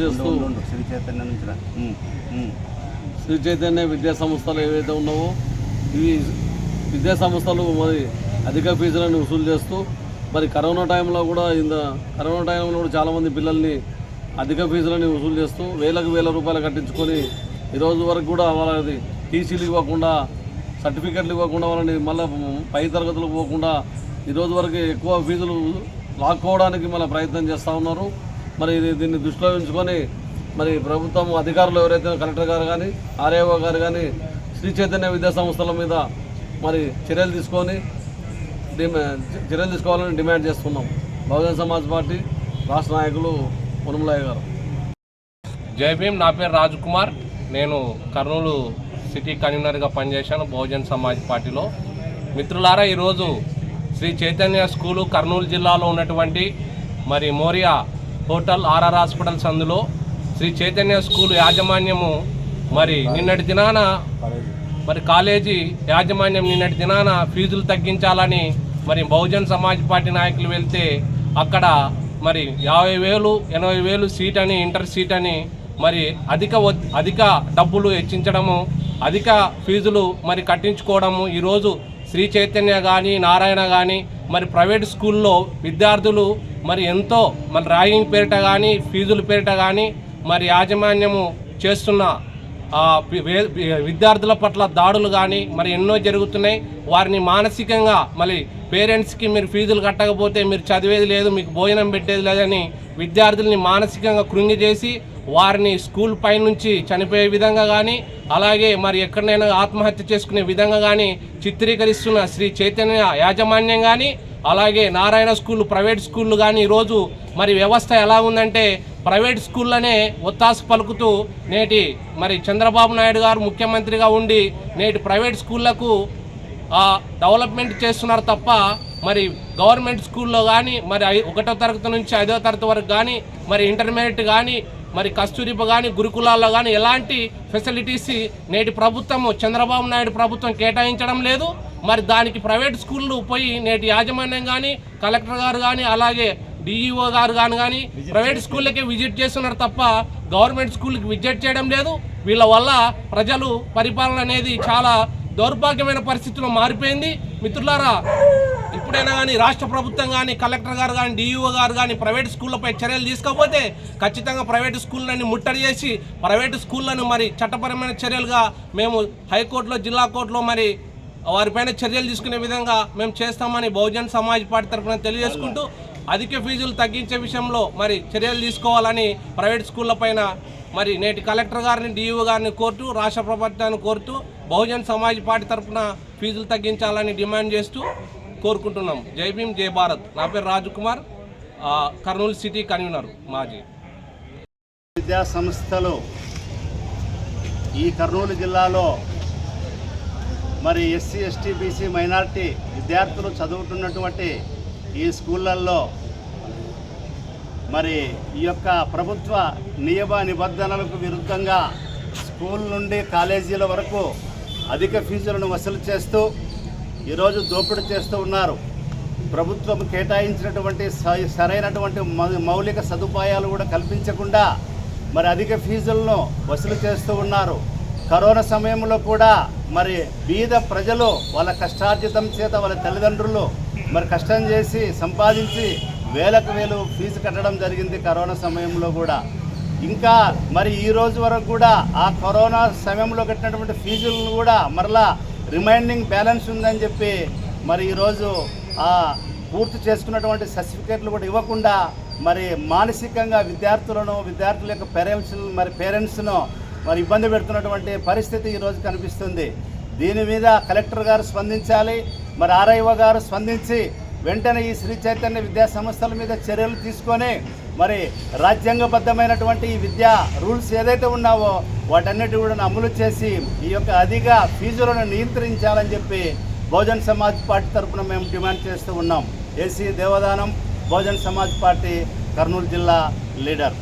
చైతన్య నుంచి రా. ఉమ్, ఉమ్. శ్రీ చైతన్య విద్యా సంస్థలు ఏవైతే ఉన్నావో ఇవి విద్యా సంస్థలు మరి అధిక ఫీజులను వసూలు చేస్తూ మరి కరోనా టైంలో కూడా ఇంత కరోనా టైంలో కూడా చాలామంది పిల్లల్ని అధిక ఫీజులని వసూలు చేస్తూ వేలకు వేల రూపాయలు కట్టించుకొని ఈ రోజు వరకు కూడా వాళ్ళది టీసీలు ఇవ్వకుండా సర్టిఫికెట్లు ఇవ్వకుండా వాళ్ళని మళ్ళీ పై తరగతులకు పోకుండా ఈ రోజు వరకు ఎక్కువ ఫీజులు లాక్కోవడానికి మళ్ళీ ప్రయత్నం చేస్తూ ఉన్నారు మరి ఇది దీన్ని దృష్టిలో ఉంచుకొని మరి ప్రభుత్వం అధికారులు ఎవరైతే కలెక్టర్ గారు కానీ ఆర్ఏఓ గారు కానీ శ్రీ చైతన్య విద్యా సంస్థల మీద మరి చర్యలు తీసుకొని డిమా- చర్యలు తీసుకోవాలని డిమాండ్ చేస్తున్నాం. బహుజన సమాజ్ పార్టీ రాష్ట్ర నాయకులు పొనుమలయ్య గారు. జై భీమ్ నా పేరు రాజ్ కుమార్. నేను కర్నూలు సిటీ కన్వీనర్గా పనిచేశాను బహుజన్ సమాజ్ పార్టీలో. మిత్రులారా ఈరోజు శ్రీ చైతన్య స్కూలు కర్నూలు జిల్లాలో ఉన్నటువంటి మరి మోరియా హోటల్ ఆర్ఆర్ హాస్పిటల్ సందులో శ్రీ చైతన్య స్కూల్ యాజమాన్యము మరి నిన్నటి దినాన మరి కాలేజీ యాజమాన్యం నిన్నటి దినాన ఫీజులు తగ్గించాలని మరి బహుజన్ సమాజ్ పార్టీ నాయకులు వెళ్తే అక్కడ మరి యాభై వేలు ఎనభై వేలు సీట్ అని ఇంటర్ సీట్ అని మరి అధిక అధిక డబ్బులు హెచ్చించడము అధిక ఫీజులు మరి కట్టించుకోవడము ఈరోజు శ్రీ చైతన్య కానీ నారాయణ కానీ మరి ప్రైవేట్ స్కూల్లో విద్యార్థులు మరి ఎంతో మరి ర్యాగింగ్ పేరిట కానీ ఫీజుల పేరిట కానీ మరి యాజమాన్యము చేస్తున్న విద్యార్థుల పట్ల దాడులు కానీ మరి ఎన్నో జరుగుతున్నాయి. వారిని మానసికంగా మరి పేరెంట్స్కి మీరు ఫీజులు కట్టకపోతే మీరు చదివేది లేదు మీకు భోజనం పెట్టేది లేదని విద్యార్థుల్ని మానసికంగా కృంగిజేసి వారిని స్కూల్ పై నుంచి చనిపోయే విధంగా కానీ అలాగే మరి ఎక్కడైనా ఆత్మహత్య చేసుకునే విధంగా కానీ చిత్రీకరిస్తున్న శ్రీ చైతన్య యాజమాన్యం కానీ అలాగే నారాయణ స్కూల్ ప్రైవేట్ స్కూళ్ళు కానీ ఈరోజు మరి వ్యవస్థ ఎలా ఉందంటే ప్రైవేట్ స్కూళ్ళనే ఒత్తాసు పలుకుతూ నేటి మరి చంద్రబాబు నాయుడు గారు ముఖ్యమంత్రిగా ఉండి నేటి ప్రైవేట్ స్కూళ్ళకు ఆ, డెవలప్మెంట్ చేస్తున్నారు తప్ప మరి గవర్నమెంట్ స్కూల్లో కానీ మరి ఒకటో తరగతి నుంచి ఐదో తరగతి వరకు కానీ మరి ఇంటర్మీడియట్ కానీ మరి కస్తూరిబ కానీ గురుకులాల్లో కానీ ఎలాంటి ఫెసిలిటీస్ నేటి ప్రభుత్వము చంద్రబాబు నాయుడు ప్రభుత్వం కేటాయించడం లేదు. మరి దానికి ప్రైవేట్ స్కూళ్ళు పోయి నేటి యాజమాన్యం కానీ కలెక్టర్ గారు కానీ అలాగే డిఈఓ గారు కానీ కానీ ప్రైవేట్ స్కూళ్ళకే విజిట్ చేస్తున్నారు తప్ప గవర్నమెంట్ స్కూల్కి విజిట్ చేయడం లేదు. వీళ్ళ వల్ల ప్రజలు పరిపాలన అనేది చాలా దౌర్భాగ్యమైన పరిస్థితిలో మారిపోయింది. మిత్రులారా ఇప్పుడైనా కానీ రాష్ట్ర ప్రభుత్వం కానీ కలెక్టర్ గారు కానీ డిఈఓ గారు కానీ ప్రైవేట్ స్కూళ్ళపై చర్యలు తీసుకోకపోతే ఖచ్చితంగా ప్రైవేట్ స్కూళ్ళని ముట్టడి చేసి ప్రైవేట్ స్కూళ్ళను మరి చట్టపరమైన చర్యలుగా మేము హైకోర్టులో జిల్లా కోర్టులో మరి వారిపైన చర్యలు తీసుకునే విధంగా మేము చేస్తామని బహుజన్ సమాజ్ పార్టీ తరఫున తెలియజేసుకుంటూ అధిక ఫీజులు తగ్గించే విషయంలో మరి చర్యలు తీసుకోవాలని ప్రైవేట్ స్కూళ్ళ పైన మరి నేటి కలెక్టర్ గారిని డిఈఓ గారిని కోరుతూ రాష్ట్ర ప్రభుత్వాన్ని కోరుతూ బహుజన్ సమాజ్ పార్టీ తరఫున ఫీజులు తగ్గించాలని డిమాండ్ చేస్తూ కోరుకుంటున్నాం. జై భీమ్ జై భారత్. నా పేరు రాజు కుమార్. కర్నూలు సిటీ కన్వీనర్ మాజీ. విద్యా సంస్థలు ఈ కర్నూలు జిల్లాలో మరి ఎస్సీ ఎస్టీ బీసీ మైనారిటీ విద్యార్థులు చదువుతున్నటువంటి ఈ స్కూళ్ళల్లో మరి ఈ యొక్క ప్రభుత్వ నియమ నిబంధనలకు విరుద్ధంగా స్కూల్ నుండి కాలేజీల వరకు అధిక ఫీజులను వసూలు చేస్తూ ఈరోజు దోపిడీ చేస్తూ ఉన్నారు. ప్రభుత్వం కేటాయించినటువంటి స- సరైనటువంటి మౌ- మౌలిక సదుపాయాలు కూడా కల్పించకుండా మరి అధిక ఫీజులను వసూలు చేస్తూ ఉన్నారు. కరోనా సమయంలో కూడా మరి బీద ప్రజలు వాళ్ళ కష్టార్జితం చేత వాళ్ళ తల్లిదండ్రులు మరి కష్టం చేసి సంపాదించి వేలకు వేలు ఫీజు కట్టడం జరిగింది కరోనా సమయంలో కూడా. ఇంకా మరి ఈ రోజు వరకు కూడా ఆ కరోనా సమయంలో కట్టినటువంటి ఫీజులను కూడా మరలా రిమైండింగ్ బ్యాలెన్స్ ఉందని చెప్పి మరి ఈరోజు ఆ పూర్తి చేసుకున్నటువంటి సర్టిఫికేట్లు కూడా ఇవ్వకుండా మరి మానసికంగా విద్యార్థులను విద్యార్థుల యొక్క పేరెంట్స్ మరి పేరెంట్స్ను మరి ఇబ్బంది పెడుతున్నటువంటి పరిస్థితి ఈరోజు కనిపిస్తుంది. దీని మీద కలెక్టర్ గారు స్పందించాలి. మరి ఆర్ఐఓ గారు స్పందించి వెంటనే ఈ శ్రీ చైతన్య విద్యా సంస్థల మీద చర్యలు తీసుకొని మరి రాజ్యాంగబద్ధమైనటువంటి ఈ విద్యా రూల్స్ ఏదైతే ఉన్నావో వాటన్నిటి కూడా అమలు చేసి ఈ యొక్క అధిక ఫీజులను నియంత్రించాలని చెప్పి బహుజన్ సమాజ్ పార్టీ తరఫున మేము డిమాండ్ చేస్తూ ఉన్నాం. ఏసీ దేవదానం బహుజన్ సమాజ్ పార్టీ కర్నూలు జిల్లా లీడర్.